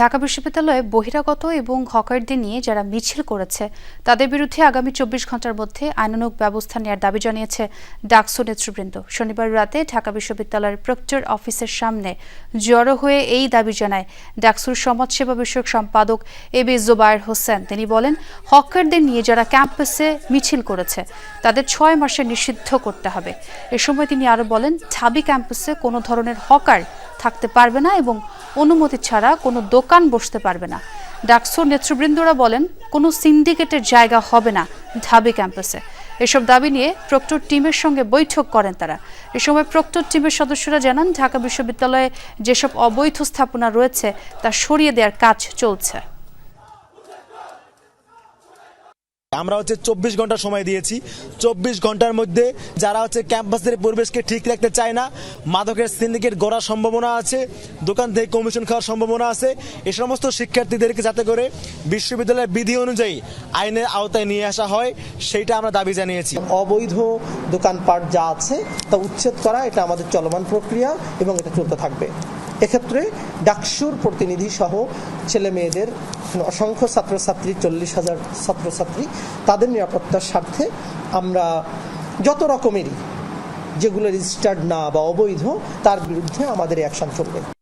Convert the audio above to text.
ঢাকা বিশ্ববিদ্যালয়ে বহিরাগত এবং হকারদের নিয়ে যারা মিছিল করেছে, তাদের বিরুদ্ধে আগামী চব্বিশ ঘণ্টার মধ্যে আইনানুগ ব্যবস্থা নেওয়ার দাবি জানিয়েছে ডাকসু নেতৃবৃন্দ। শনিবার রাতে ঢাকা বিশ্ববিদ্যালয়ের প্রক্টর অফিসের সামনে জড়ো হয়ে এই দাবি জানায় ডাকসুর সমাজসেবা বিষয়ক সম্পাদক এ বি জুবায়ের হোসেন। তিনি বলেন, হকারদের নিয়ে যারা ক্যাম্পাসে মিছিল করেছে, তাদের ছয় মাসে নিষিদ্ধ করতে হবে। এ সময় তিনি আরও বলেন ঢাবি ক্যাম্পাসে কোনো ধরনের হকার থাকতে পারবে না এবং অনুমতি ছাড়া কোনো দোকান বসতে পারবে না। ডাকসুর নেতৃবৃন্দরা বলেন, কোনো সিন্ডিকেটের জায়গা হবে না ঢাবি ক্যাম্পাসে। এসব দাবি নিয়ে প্রক্টর টিমের সঙ্গে বৈঠক করেন তারা। এ সময় প্রক্টর টিমের সদস্যরা জানান, ঢাকা বিশ্ববিদ্যালয়ে যেসব অবৈধ স্থাপনা রয়েছে, তা সরিয়ে দেওয়ার কাজ চলছে। আমরা হচ্ছে চব্বিশ ঘণ্টা সময় দিয়েছি। চব্বিশ ঘণ্টার মধ্যে যারা হচ্ছে ক্যাম্পাসের পরিবেশকে ঠিক রাখতে চায় না, মাদকের সিন্ডিকেট গড়ার সম্ভাবনা আছে, দোকান থেকে কমিশন খাওয়ার সম্ভাবনা আছে, এ সমস্ত শিক্ষার্থীদেরকে যাতে করে বিশ্ববিদ্যালয়ের বিধি অনুযায়ী আইনের আওতায় নিয়ে আসা হয়, সেইটা আমরা দাবি জানিয়েছি। অবৈধ দোকানপাট যা আছে, তা উচ্ছেদ করা, এটা আমাদের চলমান প্রক্রিয়া এবং এটা চলতে থাকবে। এক্ষেত্রে ডাকসুর প্রতিনিধি সহ ছেলে মেয়েদের অসংখ্য ছাত্রছাত্রী, চল্লিশ হাজার ছাত্রছাত্রী, তাদের নিরাপত্তার স্বার্থে আমরা যত রকমেরই যেগুলো রেজিস্টার্ড না বা অবৈধ, তার বিরুদ্ধে আমাদের অ্যাকশন চলবে।